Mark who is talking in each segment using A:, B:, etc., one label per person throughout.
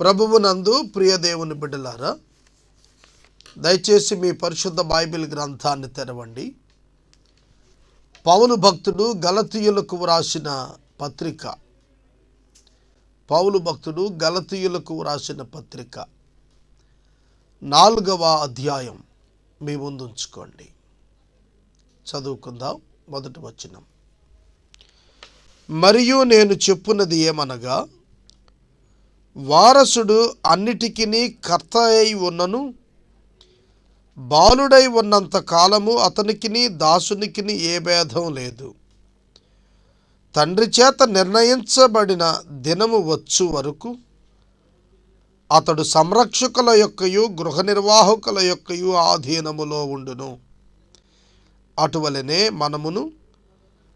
A: ప్రభువునందు నందు ప్రియదేవుని బిడ్డలారా దయచేసి మీ పరిశుద్ధ బైబిల్ గ్రంథాన్ని తెరవండి. పౌలు భక్తుడు గలతీయులకు వ్రాసిన పత్రిక. పౌలు భక్తుడు గలతీయులకు వ్రాసిన పత్రిక. నాలుగవ అధ్యాయం మీ ముందుంచుకోండి చదువుకుందాం మొదటి వచ్చినం మరియు నేను చెప్పున్నది ఏమనగా వారసుడు అన్నిటికీ కర్త అయి ఉన్నను బాలుడై ఉన్నంత కాలము అతనికిని దాసునికిని ఏ భేదం లేదు. తండ్రి చేత నిర్ణయించబడిన దినము వచ్చు వరకు అతడు సంరక్షకుల యొక్కయు గృహ నిర్వాహకుల యొక్కయు ఆధీనములో ఉండును. అటువలనే మనమును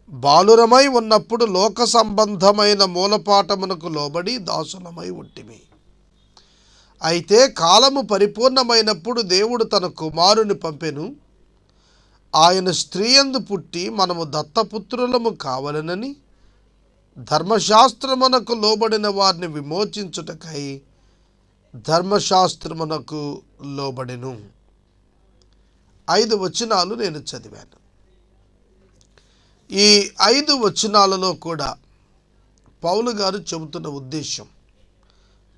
A: బాలురమై ఉన్నప్పుడు లోక సంబంధమైన మూలపాఠమునకు లోబడి దాసులమై ఉంటిమి అయితే కాలము పరిపూర్ణమైనప్పుడు దేవుడు తన కుమారుని పంపెను. ఆయన స్త్రీయందు పుట్టి మనము దత్తపుత్రులము కావలనని ధర్మశాస్త్రమునకు లోబడిన వారిని విమోచించుటకై ధర్మశాస్త్రమునకు లోబడెను. ఐదు వచనాలు నేను చదివాను. ఈ ఐదు వచనాలలో కూడా పౌలు గారు చెబుతున్న ఉద్దేశం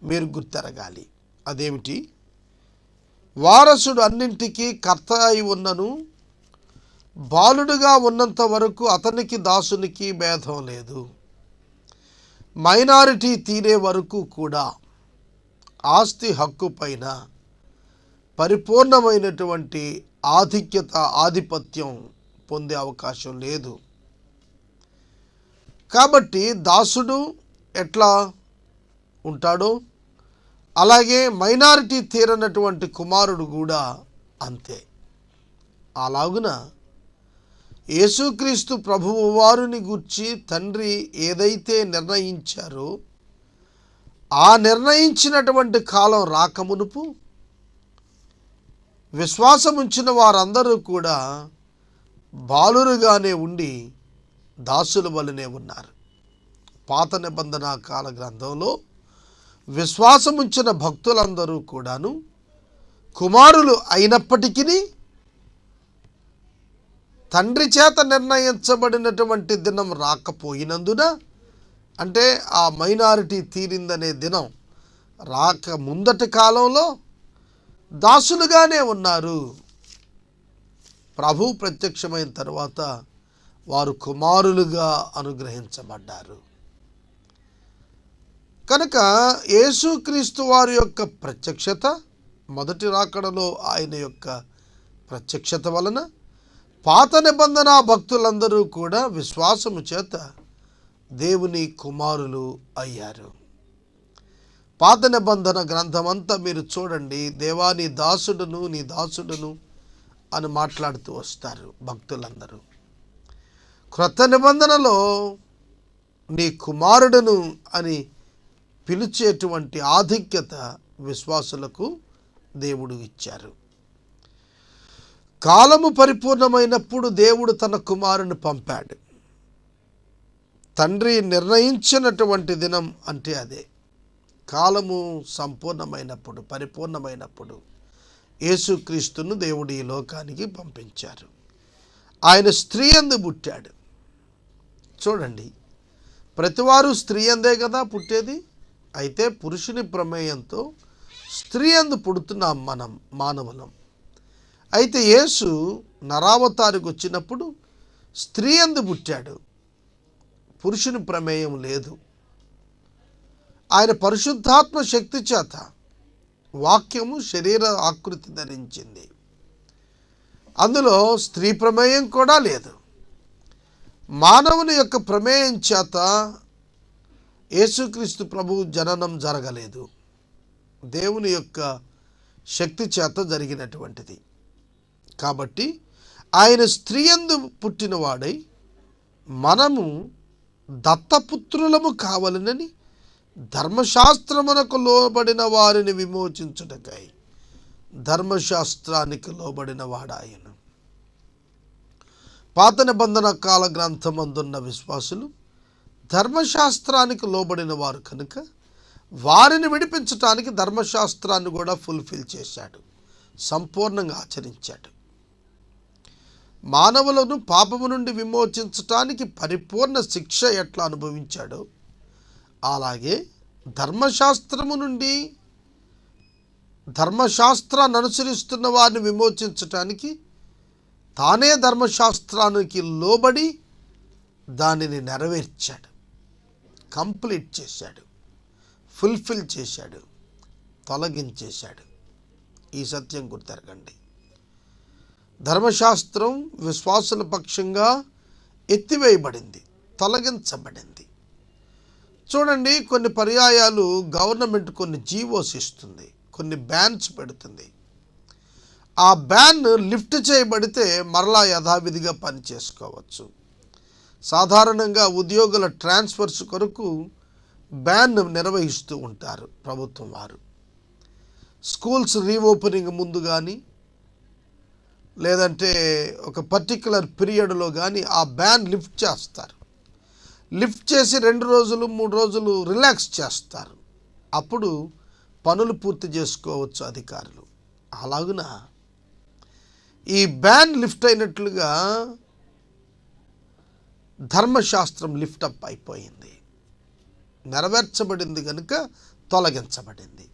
A: మీరు గుర్తెరగాలి. అదేమిటి? వారసుడు అన్నింటికీ కర్త అయి ఉన్నను బాలుడుగా ఉన్నంత వరకు అతనికి దాసునికి భేదం లేదు. మైనారిటీ తీరే వరకు కూడా ఆస్తి హక్కు పైన పరిపూర్ణమైనటువంటి ఆధిక్యత ఆధిపత్యం పొందే అవకాశం లేదు. కాబట్టి దాసుడు ఎట్లా ఉంటాడో? అలాగే మైనారిటీ తీరనటువంటి కుమారుడు కూడా అంతే. అలాగున యేసుక్రీస్తు ప్రభువు వారిని గుర్చి తండ్రి ఏదైతే నిర్ణయించారో ఆ నిర్ణయించినటువంటి కాలం రాకమునుపు విశ్వాసం ఉంచిన వారందరూ కూడా బాలురుగానే ఉండి దాసుల వలనే ఉన్నారు. పాత నిబంధన కాల గ్రంథంలో విశ్వాసముంచిన భక్తులందరూ కూడాను కుమారులు అయినప్పటికీ తండ్రి చేత నిర్ణయించబడినటువంటి దినం రాకపోయినందున అంటే ఆ మైనారిటీ తీరిందనే దినం రాక ముందటి కాలంలో దాసులుగానే ఉన్నారు. ప్రభు ప్రత్యక్షమైన తర్వాత వారు కుమారులుగా అనుగ్రహించబడ్డారు. కనుక యేసుక్రీస్తు వారి యొక్క ప్రత్యక్షత మొదటి రాకడలో ఆయన యొక్క ప్రత్యక్షత వలన పాత నిబంధన భక్తులందరూ కూడా విశ్వాసము చేత దేవుని కుమారులు అయ్యారు. పాత నిబంధన గ్రంథమంతా మీరు చూడండి దేవా నీ దాసుడును నీ దాసుడును అని మాట్లాడుతూ వస్తారు భక్తులందరూ. క్రొత్త నిబంధనలో నీ కుమారుడును అని పిలిచేటువంటి ఆధిక్యత విశ్వాసులకు దేవుడు ఇచ్చారు. కాలము పరిపూర్ణమైనప్పుడు దేవుడు తన కుమారుని పంపాడు. తండ్రి నిర్ణయించినటువంటి దినం అంటే అదే. కాలము సంపూర్ణమైనప్పుడు పరిపూర్ణమైనప్పుడు యేసుక్రీస్తును దేవుడు ఈ లోకానికి పంపించారు. ఆయన స్త్రీ అందు పుట్టాడు. చూడండి. ప్రతివారు స్త్రీ అందే కదా పుట్టేది? అయితే పురుషుని ప్రమేయంతో స్త్రీ అందు పుడుతున్నాం మనం మానవులం. అయితే యేసు నరావతారికి వచ్చినప్పుడు స్త్రీ అందు పుట్టాడు. పురుషుని ప్రమేయం లేదు. ఆయన పరిశుద్ధాత్మ శక్తి చేత వాక్యము శరీర ఆకృతి ధరించింది. అందులో స్త్రీ ప్రమేయం కూడా లేదు. మానవుని యొక్క ప్రమేయం చేత యేసుక్రీస్తు ప్రభు జననం జరగలేదు. దేవుని యొక్క శక్తి చేత జరిగినటువంటిది. కాబట్టి ఆయన స్త్రీయందు పుట్టినవాడై మనము దత్తపుత్రులము కావాలనని ధర్మశాస్త్రమునకు లోబడిన వారిని విమోచించుటకై ధర్మశాస్త్రానికి లోబడిన వాడాయను. పాత నిబంధన కాల గ్రంథమందున్న విశ్వాసులు ధర్మశాస్త్రానికి లోబడిన వారు కనుక వారిని విడిపించటానికి ధర్మశాస్త్రాన్ని కూడా ఫుల్ఫిల్ చేశాడు. సంపూర్ణంగా ఆచరించాడు. మానవులను పాపము నుండి విమోచించటానికి పరిపూర్ణ శిక్ష ఎట్లా అనుభవించాడో అలాగే ధర్మశాస్త్రము నుండి ధర్మశాస్త్రాన్ని అనుసరిస్తున్న వారిని విమోచించటానికి తానే ధర్మశాస్త్రానికి లోబడి దానిని నెరవేర్చాడు. కంప్లీట్ చేశాడు. ఫుల్ఫిల్ చేశాడు. తొలగించేశాడు. ఈ సత్యం గుర్తెరగండి. ధర్మశాస్త్రం విశ్వాసుల పక్షంగా ఎత్తివేయబడింది. తొలగించబడింది. చూడండి కొన్ని పర్యాయాలు గవర్నమెంట్ కొన్ని జీవోస్ ఇస్తుంది. కొన్ని బ్యాన్స్ పెడుతుంది. ఆ బ్యాన్ లిఫ్ట్ చేయబడితే మరలా యథావిధిగా పని చేసుకోవచ్చు సాధారణంగా ఉద్యోగుల ట్రాన్స్ఫర్స్ కొరకు బ్యాన్ నిర్వహిస్తూ ఉంటారు ప్రభుత్వం వారు. స్కూల్స్ రీఓపెనింగ్ ముందు కానీ లేదంటే ఒక పర్టికులర్ పీరియడ్లో కానీ ఆ బ్యాన్ లిఫ్ట్ చేస్తారు. లిఫ్ట్ చేసి రెండు రోజులు మూడు రోజులు రిలాక్స్ చేస్తారు. అప్పుడు పనులు పూర్తి చేసుకోవచ్చు అధికారులు. అలాగున? ఈ బ్యాన్ లిఫ్ట్ అయినట్లుగా ధర్మశాస్త్రం లిఫ్టప్ అయిపోయింది. నెరవేర్చబడింది కనుక తొలగించబడింది.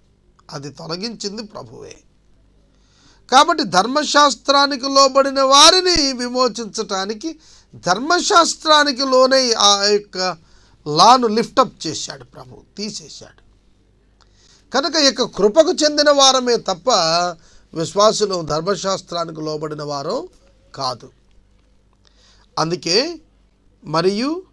A: అది తొలగించింది ప్రభువే. కాబట్టి ధర్మశాస్త్రానికి లోబడిన వారిని విమోచించటానికి ధర్మశాస్త్రానికి లోనే ఆ యొక్క లాను లిఫ్టప్ చేశాడు ప్రభు తీసేశాడు. కనుక ఇక కృపకు చెందిన వారమే తప్ప విశ్వాసులు ధర్మశాస్త్రానికి లోబడిన వారు కాదు. అందుకే మరియు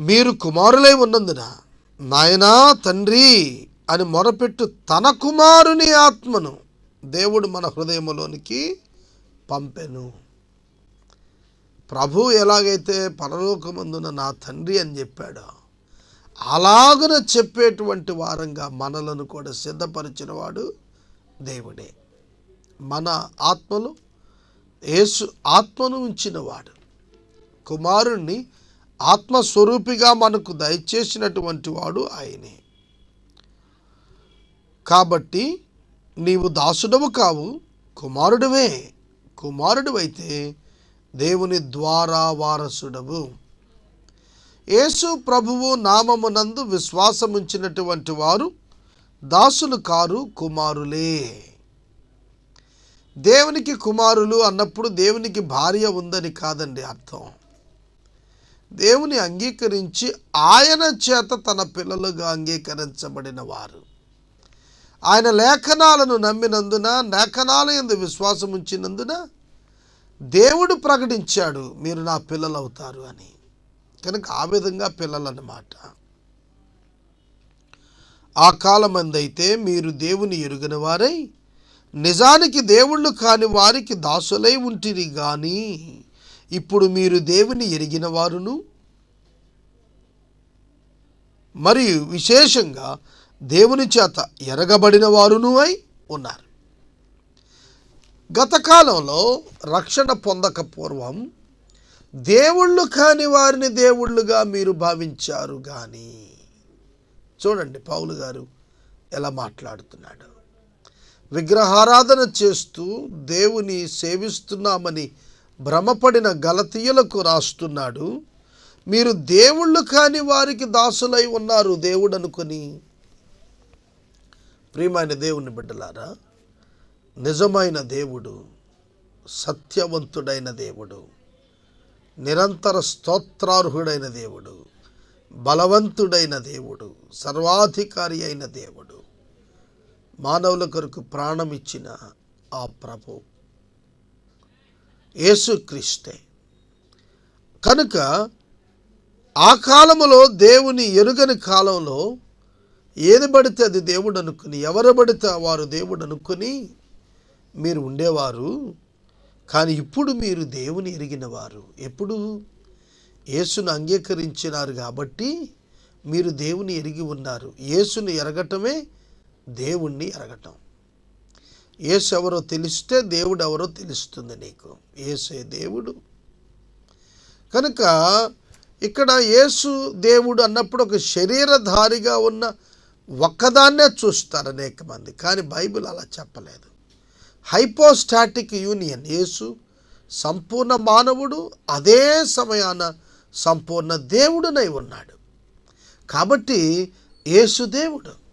A: మీరు కుమారులై ఉన్నందున నాయనా తండ్రి అని మొరపెట్టు తన కుమారుని ఆత్మను దేవుడు మన హృదయములోనికి పంపెను. ప్రభు ఎలాగైతే పరలోకమందున నా తండ్రి అని చెప్పాడో అలాగున చెప్పేటువంటి వారంగా మనలను కూడా సిద్ధపరిచిన వాడు దేవుడే. మన ఆత్మలు యేసు ఆత్మను ఉంచినవాడు. కుమారుణ్ణి ఆత్మస్వరూపిగా మనకు దయచేసినటువంటి వాడు ఆయనే. కాబట్టి నీవు దాసుడవు కావు కుమారుడివే. కుమారుడివైతే దేవుని ద్వారా వారసుడవు. యేసు ప్రభువు నామమునందు విశ్వాసముంచినటువంటి వారు దాసులు కారు కుమారులే. దేవునికి కుమారులు అన్నప్పుడు దేవునికి భార్య ఉందని కాదండి అర్థం. దేవుని అంగీకరించి ఆయన చేత తన పిల్లలుగా అంగీకరించబడిన వారు. ఆయన లేఖనాలను నమ్మినందున లేఖనాల ఎందు విశ్వాసం ఉంచినందున దేవుడు ప్రకటించాడు మీరు నా పిల్లలు అవుతారు అని. కనుక ఆ విధంగా పిల్లలు అన్నమాట ఆ కాలమందైతే మీరు దేవుని ఎరుగిన వారై నిజానికి దేవుళ్ళు కాని వారికి దాసులై ఉంటిరి గాని ఇప్పుడు మీరు దేవుని ఎరిగిన వారును? మరియు విశేషంగా దేవుని చేత ఎరగబడిన వారును అయి ఉన్నారు. గతకాలంలో రక్షణ పొందక పూర్వం దేవుళ్ళు కాని వారిని దేవుళ్ళుగా మీరు భావించారు కానీ చూడండి పౌలు గారు ఎలా మాట్లాడుతున్నాడు. విగ్రహారాధన చేస్తూ దేవుని సేవిస్తున్నామని భ్రమపడిన గలతీయులకు రాస్తున్నాడు. మీరు దేవుళ్ళు కాని వారికి దాసులై ఉన్నారు దేవుడు అనుకుని. ప్రియమైన దేవుని బిడ్డలారా నిజమైన దేవుడు సత్యవంతుడైన దేవుడు నిరంతర స్తోత్రార్హుడైన దేవుడు బలవంతుడైన దేవుడు సర్వాధికారి అయిన దేవుడు మానవుల కొరకు ప్రాణం ఇచ్చిన ఆ ప్రభు. యేసుక్రీస్తే కనుక ఆ కాలములో దేవుని ఎరుగని కాలంలో ఏది పడితే అది దేవుడు అనుకుని ఎవరు పడితే వారు దేవుడు అనుకుని మీరు ఉండేవారు. కానీ ఇప్పుడు మీరు దేవుని ఎరిగిన వారు. ఎప్పుడు? యేసును అంగీకరించినారు కాబట్టి మీరు దేవుని ఎరిగి ఉన్నారు. యేసుని ఎరగటమే దేవుణ్ణి ఎరగటం ఏసు ఎవరో తెలిస్తే దేవుడు ఎవరో తెలుస్తుంది నీకు. ఏసే దేవుడు. కనుక ఇక్కడ యేసు దేవుడు అన్నప్పుడు ఒక శరీరధారిగా ఉన్న ఒక్కదాన్నే చూస్తారు అనేక మంది కానీ బైబిల్ అలా చెప్పలేదు. హైపోస్టాటిక్ యూనియన్ యేసు సంపూర్ణ మానవుడు అదే సమయాన సంపూర్ణ దేవుడునై ఉన్నాడు. కాబట్టి యేసు దేవుడు.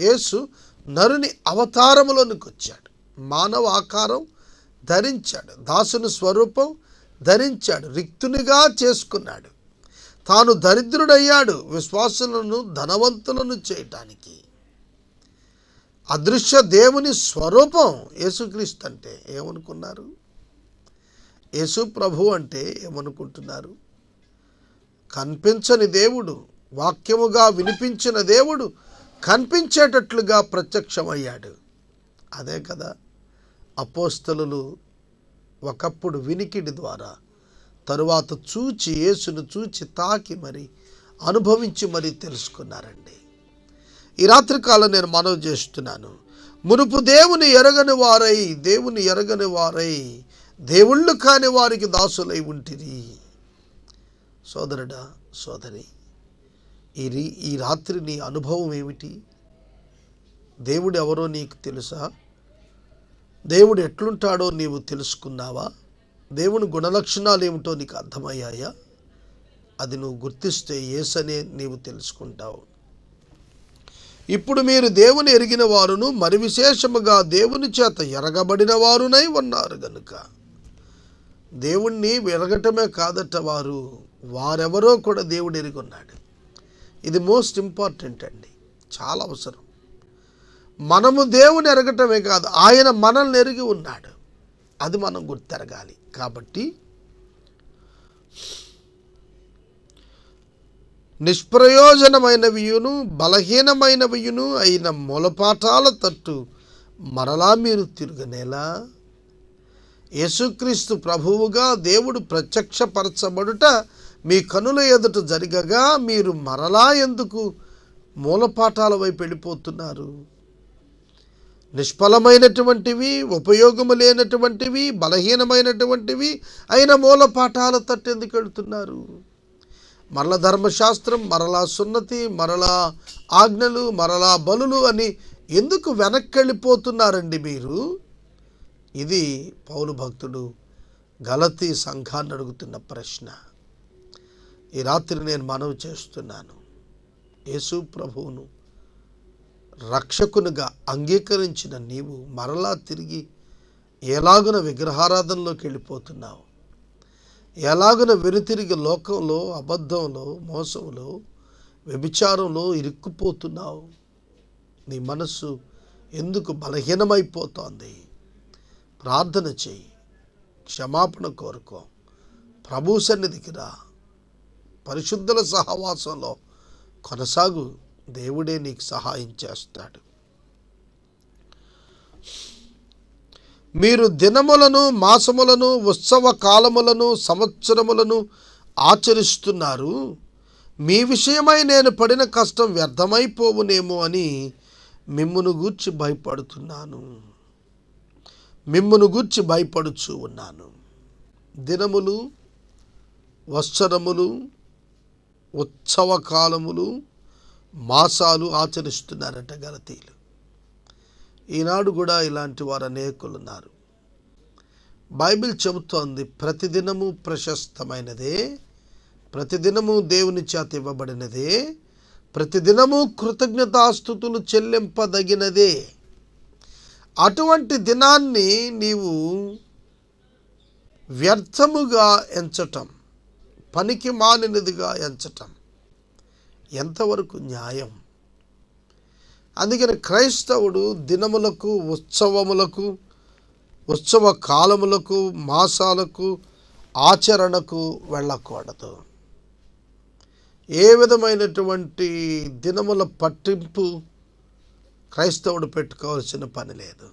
A: యేసు నరుని అవతారములోనికి వచ్చాడు. మానవ ఆకారం ధరించాడు. దాసుని స్వరూపం ధరించాడు. రిక్తునిగా చేసుకున్నాడు. తాను దరిద్రుడయ్యాడు. విశ్వాసులను ధనవంతులను చేయటానికి. అదృశ్య దేవుని స్వరూపం యేసుక్రీస్తు అంటే ఏమనుకున్నారు? యేసు ప్రభు అంటే ఏమనుకుంటున్నారు? కనిపించని దేవుడు వాక్యముగా వినిపించిన దేవుడు కనిపించేటట్లుగా ప్రత్యక్షమయ్యాడు. అదే కదా అపోస్తలు ఒకప్పుడు వినికిడి ద్వారా తరువాత చూచి యేసును చూచి తాకి మరి అనుభవించి మరి తెలుసుకున్నారండి. ఈ రాత్రికాలం నేను మనవి చేస్తున్నాను. మునుపు దేవుని ఎరగని వారై దేవుని ఎరగని వారై దేవుళ్ళు కాని వారికి దాసులై ఉంటిరి. సోదరుడా సోదరి ఈ రీ ఈ రాత్రి నీ అనుభవం ఏమిటి? దేవుడు ఎవరో నీకు తెలుసా? దేవుడు ఎట్లుంటాడో నీవు తెలుసుకున్నావా? దేవుని గుణలక్షణాలు ఏమిటో నీకు అర్థమయ్యాయా? అది నువ్వు గుర్తిస్తే ఏసనే నీవు తెలుసుకుంటావు. ఇప్పుడు మీరు దేవుని ఎరిగిన వారును మరి విశేషముగా దేవుని చేత ఎరగబడిన వారునై ఉన్నారు గనుక. దేవుణ్ణి వెరగటమే కాదట వారు వారెవరో కూడా దేవుడు ఎరిగి ఉన్నాడు. ఇది మోస్ట్ ఇంపార్టెంట్ అండి. చాలా అవసరం. మనము దేవుని ఎరగటమే కాదు ఆయన మనల్ని ఎరిగి ఉన్నాడు. అది మనం గుర్తెరగాలి. కాబట్టి నిష్ప్రయోజనమైనవియును బలహీనమైనవియును అయిన మూలపాఠాల తట్టు మరలా మీరు తిరగనేలా? యేసుక్రీస్తు ప్రభువుగా దేవుడు ప్రత్యక్షపరచబడుట మీ కనుల ఎదుట జరగగా మీరు మరలా ఎందుకు మూలపాఠాల వైపు వెళ్ళిపోతున్నారు? నిష్ఫలమైనటువంటివి ఉపయోగము లేనటువంటివి బలహీనమైనటువంటివి అయిన మూలపాఠాల తట్టు ఎందుకు వెళుతున్నారు? మరల ధర్మశాస్త్రం మరలా సున్నతి మరలా ఆజ్ఞలు మరలా బలులు అని ఎందుకు వెనక్కి వెళ్ళిపోతున్నారండి మీరు? ఇది పౌలు భక్తుడు గలతీ సంఘాన్ని అడుగుతున్న ప్రశ్న. ఈ రాత్రి నేను మనవి చేస్తున్నాను. యేసు ప్రభువును రక్షకునిగా అంగీకరించిన నీవు మరలా తిరిగి ఎలాగున విగ్రహారాధనలోకి వెళ్ళిపోతున్నావు? ఎలాగున వెనుతిరిగి లోకంలో అబద్ధంలో మోసంలో వ్యభిచారంలో ఇరుక్కుపోతున్నావు? నీ మనస్సు ఎందుకు బలహీనమైపోతోంది? ప్రార్థన చేయి. క్షమాపణ కోరుకో. ప్రభు సన్నిధికి రా. పరిశుద్ధుల సహవాసంలో కొనసాగు. దేవుడే నీకు సహాయం చేస్తాడు. మీరు దినములను మాసములను ఉత్సవ కాలములను సంవత్సరములను ఆచరిస్తున్నారు. మీ విషయమై నేను పడిన కష్టం వ్యర్థమైపోవునేమో అని మిమ్మును గూర్చి భయపడుతున్నాను. మిమ్మును గూర్చి భయపడుచు ఉన్నాను. దినములు వత్సరములు ఉత్సవ కాలములు మాసాలు ఆచరిస్తున్నారట గలతీలు ఈనాడు కూడా ఇలాంటి వారు అనేకులు ఉన్నారు బైబిల్ చెబుతోంది ప్రతిదినము ప్రశస్తమైనదే ప్రతిదినము దేవుని చేత ఇవ్వబడినదే ప్రతిదినము కృతజ్ఞతాస్థుతులు చెల్లింపదగినదే. అటువంటి దినాన్ని నీవు వ్యర్థముగా ఎంచటం పనికి మాలినదిగా ఎంచటం. ఎంతవరకు న్యాయం? అందుకని క్రైస్తవుడు దినములకు ఉత్సవములకు ఉత్సవ కాలములకు మాసాలకు ఆచరణకు వెళ్ళకూడదు. ఏ విధమైనటువంటి దినముల పట్టింపు క్రైస్తవుడు పెట్టుకోవాల్సిన పని లేదు.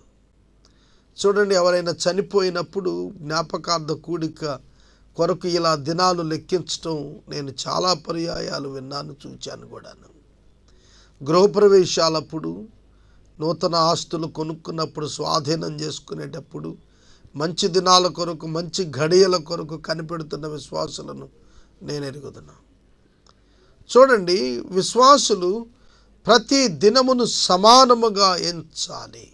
A: చూడండి ఎవరైనా చనిపోయినప్పుడు జ్ఞాపకార్థ కూడిక కొరకు ఇలా దినాలు లెక్కించటం నేను చాలా పర్యాయాలు విన్నాను చూచాను కూడాను. గృహప్రవేశాలప్పుడు నూతన ఆస్తులు కొనుక్కున్నప్పుడు స్వాధీనం చేసుకునేటప్పుడు మంచి దినాల కొరకు మంచి ఘడియల కొరకు కనిపెడుతున్న విశ్వాసులను నేను ఎరుగుతున్నాను చూడండి విశ్వాసులు ప్రతి దినమును సమానముగా ఎంచాలి.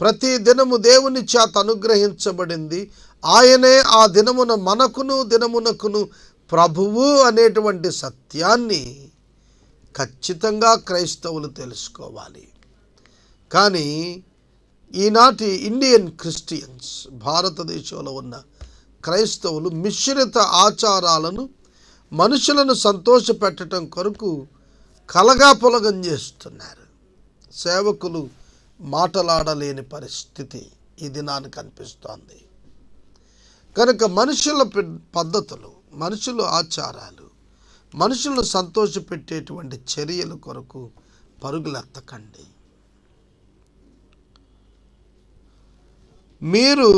A: ప్రతి దినము దేవుని చేత అనుగ్రహించబడింది ఆయనే ఆ దినమున మనకును దినమునకును ప్రభువు అనేటువంటి సత్యాన్ని ఖచ్చితంగా క్రైస్తవులు తెలుసుకోవాలి. కానీ ఈనాటి ఇండియన్ క్రిస్టియన్స్ భారతదేశంలో ఉన్న క్రైస్తవులు మిశ్రిత ఆచారాలను మనుషులను సంతోషపెట్టడం కొరకు కలగా పొలగం చేస్తున్నారు. సేవకులు మాటలాడలేని పరిస్థితి ఈ దినానికి కనిపిస్తోంది. కనుక మనుషుల పద్ధతులు మనుషుల ఆచారాలు మనుషులను సంతోషపెట్టేటువంటి చర్యల కొరకు పరుగులెత్తకండి. మీరు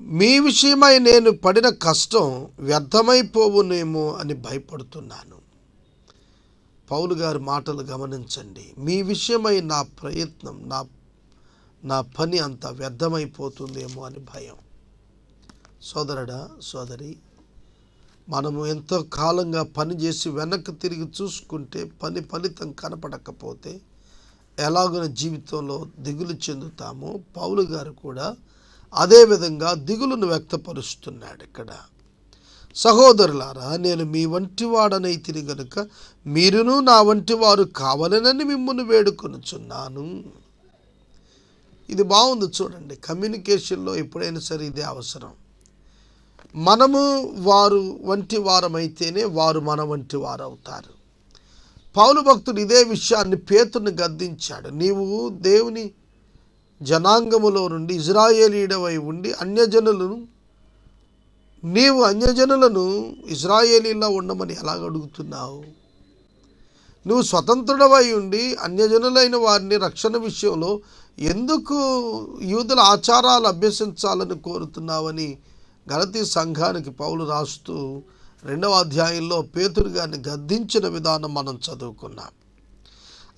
A: మీ విషయమై నేను పడిన కష్టం వ్యర్థమైపోవునేమో అని భయపడుతున్నాను. పౌలు గారి మాటలు గమనించండి. మీ విషయమై నా ప్రయత్నం నా నా పని అంత వ్యర్థమైపోతుందేమో అని భయం. సోదరుడా సోదరి మనము ఎంతో కాలంగా పని చేసి వెనక్కి తిరిగి చూసుకుంటే పని ఫలితం కనపడకపోతే ఎలాగున జీవితంలో దిగులు చెందుతామో పౌలు గారు కూడా అదే విధంగా దిగులును వ్యక్తపరుస్తున్నాడు ఇక్కడ. సహోదరులారా నేను మీ వంటి వాడనైతిని గనుక మీరును నా వంటి వారు కావాలనని మిమ్మల్ని వేడుకొనుచున్నాను. ఇది బాగుంది చూడండి. కమ్యూనికేషన్లో ఎప్పుడైనా సరే ఇదే అవసరం. మనము వారు వంటి వారమైతేనే వారు మన వంటి వారు అవుతారు పౌలు భక్తుడు ఇదే విషయాన్ని పేతుని గద్దించాడు. నీవు దేవుని జనాంగములో నుండి ఇజ్రాయేలీడవై ఉండి అన్యజనులను నీవు అన్యజనులను ఇజ్రాయేలీలా ఉండమని ఎలాగ అడుగుతున్నావు? నువ్వు స్వతంత్రుడవై ఉండి అన్యజనులైన వారిని రక్షణ విషయంలో ఎందుకు యూదుల ఆచారాలు అభ్యసించాలని కోరుతున్నావని గలతీ సంఘానికి పౌలు రాస్తూ రెండవ అధ్యాయంలో పేతురు గారిని గద్దించిన విధానం మనం చదువుకున్నాం.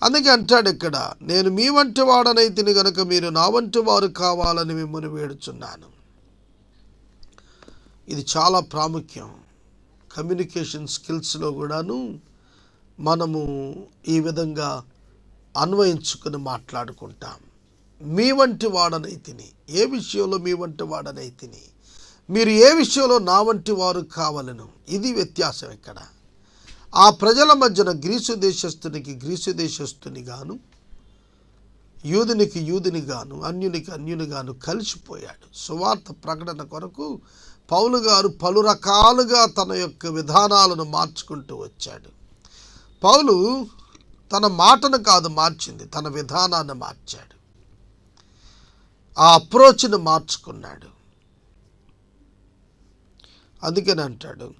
A: అందుకే అంటాడు ఇక్కడ నేను మీ వంటి వాడనైతిని గనుక మీరు నా వంటి వారు కావాలని మిమ్మల్ని వేడుచున్నాను. ఇది చాలా ప్రాముఖ్యం. కమ్యూనికేషన్ స్కిల్స్లో కూడాను మనము ఈ విధంగా అన్వయించుకుని మాట్లాడుకుంటాం. మీ వంటి వాడనైతిని ఏ విషయంలో మీ వంటి వాడనైతిని మీరు ఏ విషయంలో నా వంటి వారు కావాలను. ఇది వ్యత్యాసం ఇక్కడ ఆ ప్రజల మధ్యన గ్రీసు దేశస్థునికి గ్రీసు దేశస్థుని గాను యూదునికి యూదుని గాను అన్యునికి అన్యుని గాను కలిసిపోయాడు. సువార్త ప్రకటన కొరకు పౌలు గారు పలు రకాలుగా తన యొక్క విధానాలను మార్చుకుంటూ వచ్చాడు. పౌలు తన మాటను కాదు మార్చింది తన విధానాన్ని మార్చాడు. ఆ అప్రోచ్ను మార్చుకున్నాడు. అందుకని అంటాడు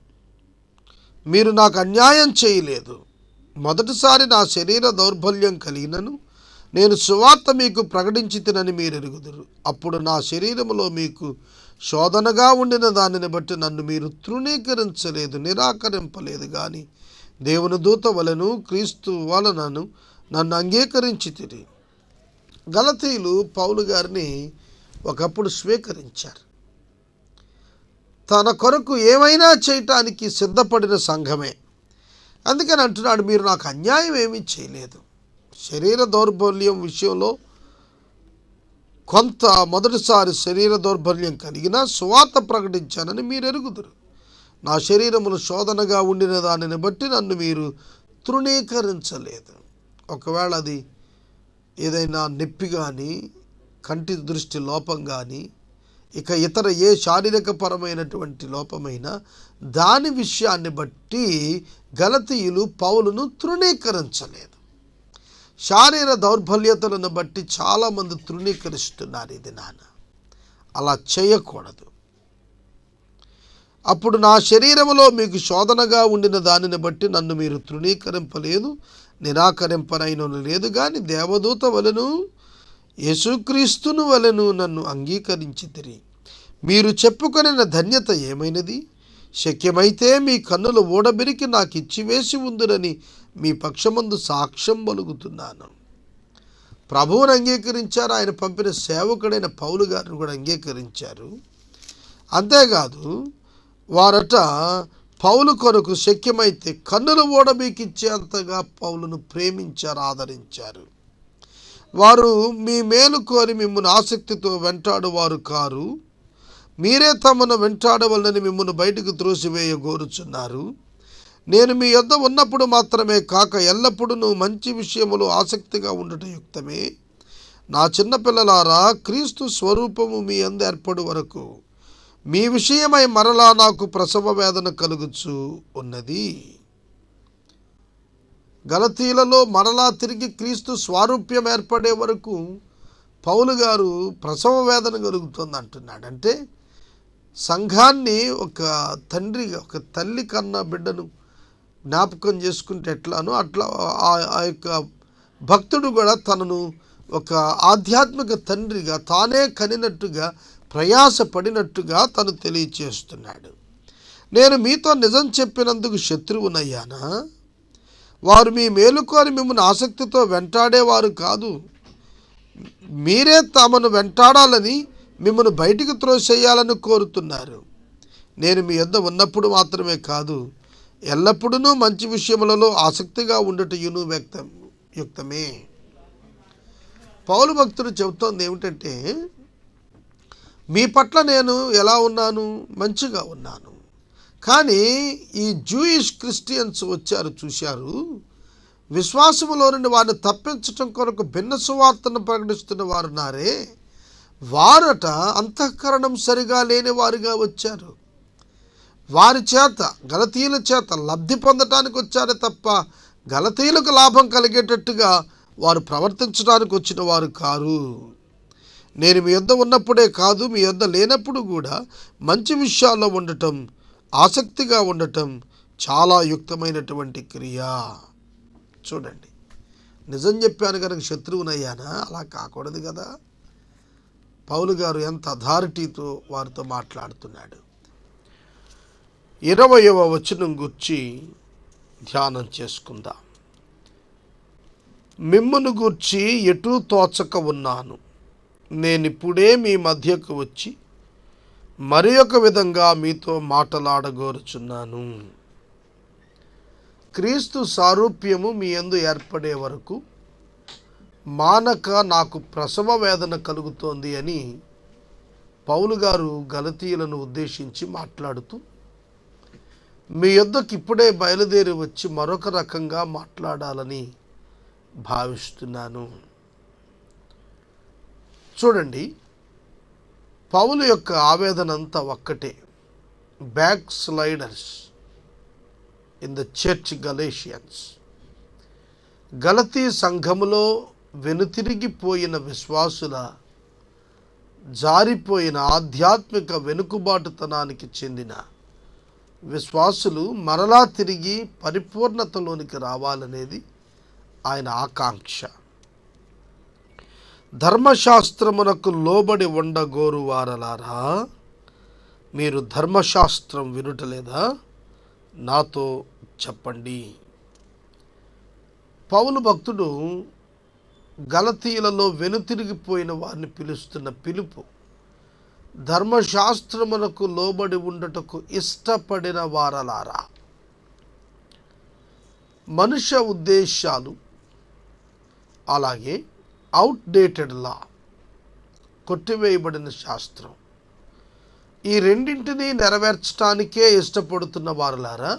A: మీరు నాకు అన్యాయం చేయలేదు. మొదటిసారి నా శరీర దౌర్బల్యం కలిగినను. నేను సువార్త మీకు ప్రకటించి తినని మీరు ఎరుగుదురు. అప్పుడు నా శరీరములో మీకు శోధనగా ఉండిన దానిని బట్టి నన్ను మీరు తృణీకరించలేదు నిరాకరింపలేదు. కానీ దేవుని దూత వలను క్రీస్తు వలనను నన్ను అంగీకరించి తిరిగి గలతీయులు పౌలు గారిని ఒకప్పుడు స్వీకరించారు. తన కొరకు ఏమైనా చేయటానికి సిద్ధపడిన సంఘమే. అందుకని అంటున్నాడు మీరు నాకు అన్యాయం ఏమీ చేయలేదు. శరీర దౌర్బల్యం విషయంలో కొంత మొదటిసారి శరీర దౌర్బల్యం కలిగినా సువార్త ప్రకటించానని మీరు ఎరుగుదురు. నా శరీరములు శోధనగా ఉండిన దానిని బట్టి నన్ను మీరు తృణీకరించలేదు. ఒకవేళ అది ఏదైనా నొప్పి కానీ కంటి దృష్టి లోపం కానీ ఇక ఇతర ఏ శారీరకపరమైనటువంటి లోపమైనా దాని విషయాన్ని బట్టి గలతీయులు పౌలును తృణీకరించలేదు. శారీర దౌర్బల్యతలను బట్టి చాలామంది తృణీకరిస్తున్నారు ఇది నాన్న అలా చేయకూడదు. అప్పుడు నా శరీరంలో మీకు శోధనగా ఉండిన దానిని బట్టి నన్ను మీరు తృణీకరింపలేదు. నిరాకరింపనైనను లేదు కానీ దేవదూత వలెను యేసుక్రీస్తును వలెను నన్ను అంగీకరించి తిరిగి మీరు చెప్పుకొనిన ధన్యత ఏమైనది? శక్యమైతే మీ కన్నులు ఓడబెరికి నాకు ఇచ్చివేసి ఉందిరని మీ పక్షమందు సాక్ష్యం పలుకుతున్నాను ప్రభువును అంగీకరించారు ఆయన పంపిన సేవకుడైన పౌలు గారిని కూడా అంగీకరించారు. అంతేకాదు వారట పౌలు కొరకు శక్యమైతే కన్నులు ఓడబీకిచ్చేంతగా పౌలును ప్రేమించారు ఆదరించారు. వారు మీ మేలు కోరి మిమ్మల్ని ఆసక్తితో వెంటాడువారు కారు. మీరే తమను వెంటాడవలనని మిమ్మల్ని బయటకు త్రోసివేయ కోరుచున్నారు నేను మీ యొద్ద ఉన్నప్పుడు మాత్రమే కాక ఎల్లప్పుడూ మంచి విషయములు ఆసక్తిగా ఉండటం యుక్తమే. నా చిన్నపిల్లలారా క్రీస్తు స్వరూపము మీ అందు ఏర్పడు వరకు మీ విషయమై మరలా నాకు ప్రసవ వేదన కలుగుచు ఉన్నది. గలతీలలో మరలా తిరిగి క్రీస్తు స్వారూప్యం ఏర్పడే వరకు పౌలు గారు ప్రసవ వేదన కలుగుతుంది అంటున్నాడు అంటే సంఘాన్ని ఒక తండ్రిగా ఒక తల్లి కన్న బిడ్డను జ్ఞాపకం చేసుకుంటే ఎట్లానో అట్లా ఆ- ఆ యొక్క భక్తుడు కూడా తనను ఒక ఆధ్యాత్మిక తండ్రిగా తానే కనినట్టుగా ప్రయాసపడినట్టుగా తను తెలియచేస్తున్నాడు. నేను మీతో నిజం చెప్పినందుకు శత్రువునయ్యానా? వారు మీ మేలుకొని మిమ్మల్ని ఆసక్తితో వెంటాడేవారు కాదు. మీరే తమను వెంటాడాలని మిమ్మల్ని బయటికి త్రోసేయాలని కోరుతున్నారు. నేను మీ యొద్ద ఉన్నప్పుడు మాత్రమే కాదు ఎల్లప్పుడూ మంచి విషయములలో ఆసక్తిగా ఉండటయును వ్యక్తం యుక్తమే పౌలు భక్తుడు చెబుతోంది ఏమిటంటే మీ పట్ల నేను ఎలా ఉన్నాను? మంచిగా ఉన్నాను. కానీ ఈ జూయిష్ క్రిస్టియన్స్ వచ్చారు చూశారు. విశ్వాసములో నుండి వారిని తప్పించటం కొరకు భిన్న సువార్తను ప్రకటిస్తున్న వారు నారే వారట అంతఃకరణం సరిగా లేని వారుగా వచ్చారు. వారి చేత గలతీయుల చేత లబ్ధి పొందటానికి వచ్చారే తప్ప గలతీయులకు లాభం కలిగేటట్టుగా వారు ప్రవర్తించడానికి వచ్చిన వారు కారు. నేను మీ యొద్ద ఉన్నప్పుడే కాదు మీ యొద్ద లేనప్పుడు కూడా మంచి విషయాల్లో ఉండటం ఆసక్తిగా ఉండటం చాలా యుక్తమైనటువంటి క్రియ. చూడండి. నిజం చెప్పాను కనుక శత్రువునయ్యానా? అలా కాకూడదు కదా. పౌలు గారు ఎంత అథారిటీతో వారితో మాట్లాడుతున్నాడు. ఇరవయవ వచనం గుర్చి ధ్యానం చేసుకుందాం. మిమ్మును గూర్చి ఎటూ తోచక ఉన్నాను. నేనిప్పుడే మీ మధ్యకు వచ్చి మరి ఒక విధంగా మీతో మాటలాడగోరుచున్నాను. క్రీస్తు సారూప్యము మీ యందు ఏర్పడే వరకు మానక నాకు ప్రసవ వేదన కలుగుతోంది అని పౌలు గారు గలతీయులను ఉద్దేశించి మాట్లాడుతూ మీ యొద్దకు ఇప్పుడే బయలుదేరి వచ్చి మరొక రకంగా మాట్లాడాలని భావిస్తున్నాను. చూడండి పౌలు యొక్క ఆవేదన అంతా ఒక్కటే. Backsliders in the church Galatians. గలతీ సంఘములో వెనుతిరిగిపోయిన విశ్వాసుల జారిపోయిన ఆధ్యాత్మిక వెనుకబాటుతనానికి చెందిన విశ్వాసులు మరలా తిరిగి పరిపూర్ణతలోనికి రావాలనేది ఆయన ఆకాంక్ష. ధర్మశాస్త్రమునకు లోబడి ఉండగోరు వారలారా? మీరు ధర్మశాస్త్రం వినుటలేదా? నాతో చెప్పండి. పౌలు భక్తుడు గలతీయులలో వెనుతిరిగిపోయిన వారిని పిలుస్తున్న పిలుపు ధర్మశాస్త్రమునకు లోబడి ఉండటకు ఇష్టపడిన వారలారా? మనుష్య ఉద్దేశాలు అలాగే అవుట్డేటెడ్ లా కొట్టివేయబడిన శాస్త్రం. ఈ రెండింటినీ నెరవేర్చడానికే ఇష్టపడుతున్న వారులారా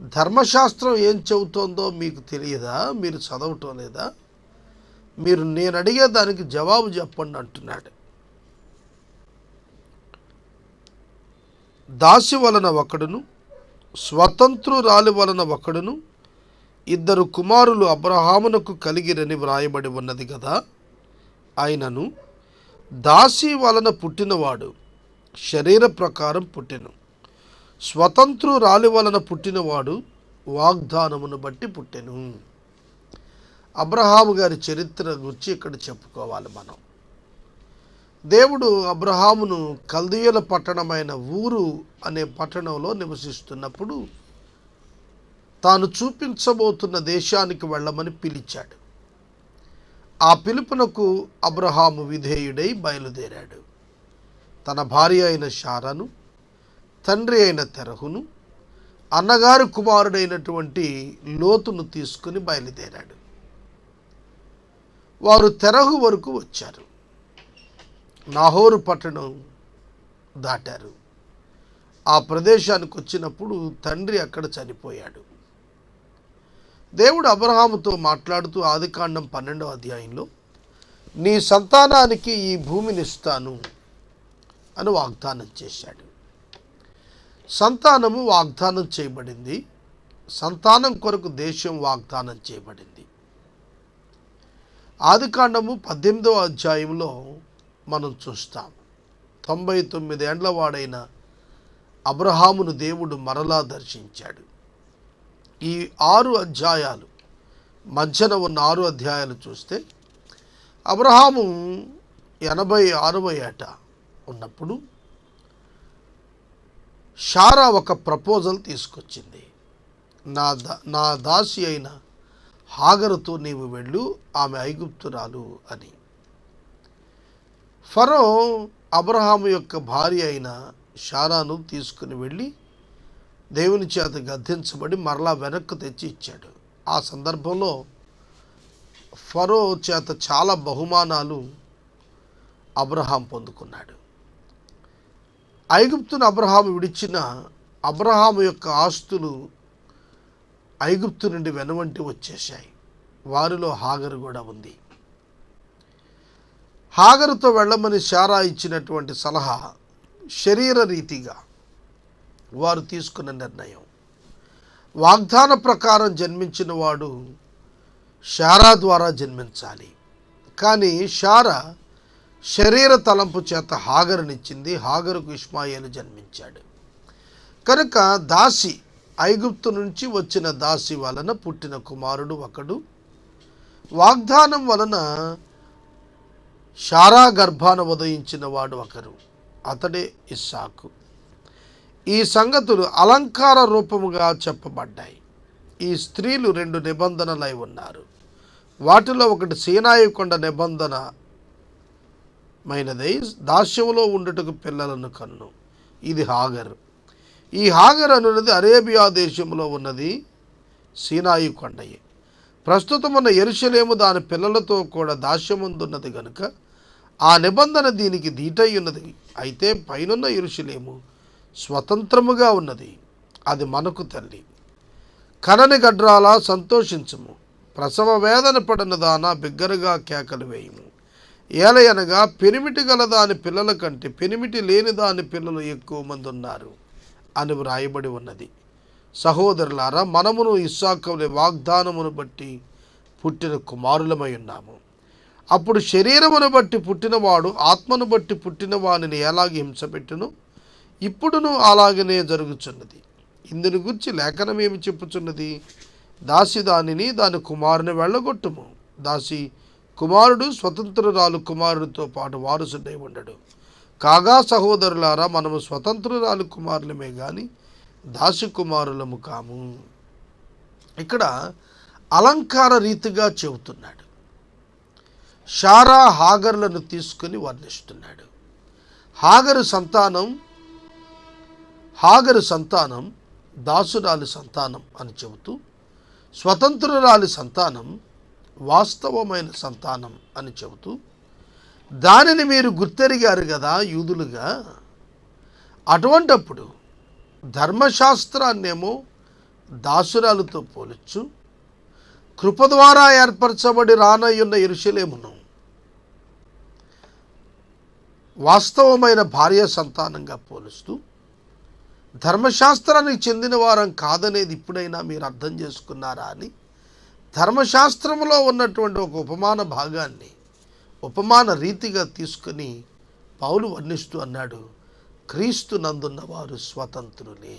A: ధర్మశాస్త్రం ఏం చెబుతోందో మీకు తెలియదా? మీరు చదవటం లేదా? మీరు నేను అడిగే దానికి జవాబు చెప్పండి అంటున్నాడు. దాసి వలన ఒకడును స్వతంత్రురాలి వలన ఒకడును ఇద్దరు కుమారులు అబ్రహామునకు కలిగిరని వ్రాయబడి ఉన్నది కదా. ఆయనను దాసి వలన పుట్టినవాడు శరీర ప్రకారం పుట్టెను. స్వతంత్రురాలి వలన పుట్టినవాడు వాగ్దానమును బట్టి పుట్టెను. అబ్రహాము గారి చరిత్ర గురించి ఇక్కడ చెప్పుకోవాలి మనం. దేవుడు అబ్రహామును కల్దీయుల పట్టణమైన ఊరు అనే పట్టణంలో నివసిస్తున్నప్పుడు తాను చూపించబోతున్న దేశానికి వెళ్ళమని పిలిచాడు. ఆ పిలుపునకు అబ్రహాము విధేయుడై బయలుదేరాడు. తన భార్య అయిన షారాను తండ్రి అయిన తెరహును అన్నగారు కుమారుడైనటువంటి లోతును తీసుకుని బయలుదేరాడు. వారు తెరహు వరకు వచ్చారు. నాహోరు పట్టణం దాటారు. ఆ ప్రదేశానికి వచ్చినప్పుడు తండ్రి అక్కడ చనిపోయాడు. దేవుడు అబ్రహాముతో మాట్లాడుతూ ఆదికాండం పన్నెండవ అధ్యాయంలో నీ సంతానానికి ఈ భూమిని ఇస్తాను అని వాగ్దానం చేశాడు. సంతానము వాగ్దానం చేయబడింది. సంతానం కొరకు దేశం వాగ్దానం చేయబడింది. ఆదికాండము పద్దెనిమిదవ అధ్యాయంలో మనం చూస్తాం. తొంభై తొమ్మిది ఏండ్ల వాడైన అబ్రహామును దేవుడు మరలా దర్శించాడు. ఈ ఆరు అధ్యాయాలు మధ్యన ఉన్న ఆరు అధ్యాయాలు చూస్తే అబ్రహాము ఎనభై ఆరవ ఏట ఉన్నప్పుడు షారా ఒక ప్రపోజల్ తీసుకొచ్చింది. నా దా నా దాసి అయిన హాగరుతో నీవు వెళ్ళు ఆమె ఐగుప్తురాలు అని. ఫరో అబ్రహాము యొక్క భార్య అయిన షారాను తీసుకుని వెళ్ళి దేవుని చేత గద్దించబడి మరలా వెనక్కు తెచ్చి ఇచ్చాడు. ఆ సందర్భంలో ఫరో చేత చాలా బహుమానాలు అబ్రహాం పొందుకున్నాడు. ఐగుప్తును అబ్రహాం విడిచిన అబ్రహాము యొక్క ఆస్తులు ఐగుప్తు నుండి వెనువంటి వచ్చేశాయి. వారిలో హాగరు కూడా ఉంది. హాగరుతో వెళ్ళమని శారా ఇచ్చినటువంటి సలహా శరీర రీతిగా వారు తీసుకున్న నిర్ణయం. వాగ్దాన ప్రకారం జన్మించిన వాడు శారా ద్వారా జన్మించాలి. కానీ శారా శరీర తలంపు చేత హాగరునిచ్చింది హాగరుకు ఇస్మాయిలు జన్మించాడు. కనుక దాసి ఐగుప్తు నుంచి వచ్చిన దాసి వలన పుట్టిన కుమారుడు ఒకడు. వాగ్దానం వలన శారా గర్భాన ఉదయించిన వాడు ఒకరు అతడే ఇస్సాకు. ఈ సంగతులు అలంకార రూపముగా చెప్పబడ్డాయి. ఈ స్త్రీలు రెండు నిబంధనలై ఉన్నారు. వాటిలో ఒకటి సీనాయి కొండ నిబంధన మైనదై దాస్యములో ఉండుటకు పిల్లలను కన్ను. ఇది హాగర్. ఈ హాగర్ అనున్నది అరేబియా దేశంలో ఉన్నది సీనాయి కొండయే. ప్రస్తుతం ఉన్న ఎరుషలేము దాని పిల్లలతో కూడా దాస్యముందున్నది గనుక ఆ నిబంధన దీనికి దీటై ఉన్నది అయితే పైనున్న ఎరుషలేము స్వతంత్రముగా ఉన్నది. అది మనకు తల్లి. కనని గడ్రాలా సంతోషించము. ప్రసవ వేదన పడిన దాన బిగ్గరగా కేకలు వేయము. ఏలయనగా పెనిమిటి గల దాని పిల్లల కంటే పెనిమిటి లేని దాని పిల్లలు ఎక్కువ మంది ఉన్నారు అని వ్రాయబడి ఉన్నది. సహోదరులారా మనమును ఇస్సాకముని వాగ్దానమును బట్టి పుట్టిన కుమారులమై ఉన్నాము. అప్పుడు శరీరమును బట్టి పుట్టినవాడు ఆత్మను బట్టి పుట్టిన వానిని ఎలాగ హింసపెట్టును ఇప్పుడును అలాగనే జరుగుచున్నది. ఇందుని గురించి లేఖనం ఏమి చెప్పుచున్నది? దాసి దానిని దాని కుమారుని వెళ్ళగొట్టుము. దాసి కుమారుడు స్వతంత్రురాలు కుమారుడితో పాటు వారసుడై ఉండడు. కాగా సహోదరులారా మనము స్వతంత్రురాలు కుమారులమే కానీ దాసి కుమారులము కాము. ఇక్కడ అలంకార రీతిగా చెబుతున్నాడు. షారా హాగర్లను తీసుకుని వర్ణిస్తున్నాడు. హాగరు సంతానం హాగరు సంతానం దాసురాలి సంతానం అని చెబుతూ స్వతంత్రురాలి సంతానం వాస్తవమైన సంతానం అని చెబుతూ దానిని మీరు గుర్తెరిగారు కదా యూదులుగా. అటువంటప్పుడు ధర్మశాస్త్రాన్నేమో దాసురాలతో పోలుచ్చు. కృప ద్వారా ఏర్పరచబడి రానయ్యున్న ఇరుషలేమును వాస్తవమైన భార్య సంతానంగా పోలుస్తూ ధర్మశాస్త్రానికి చెందిన వారం కాదనేది ఇప్పుడైనా మీరు అర్థం చేసుకున్నారా అని? ధర్మశాస్త్రంలో ఉన్నటువంటి ఒక ఉపమాన భాగాన్ని ఉపమాన రీతిగా తీసుకుని పౌలు వర్ణిస్తూ అన్నాడు క్రీస్తు నందున్న వారు స్వతంత్రులే.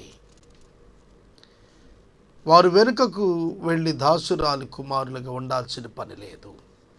A: వారు వెనుకకు వెళ్ళి దాసురాలి కుమారులుగా ఉండాల్సిన పని లేదు.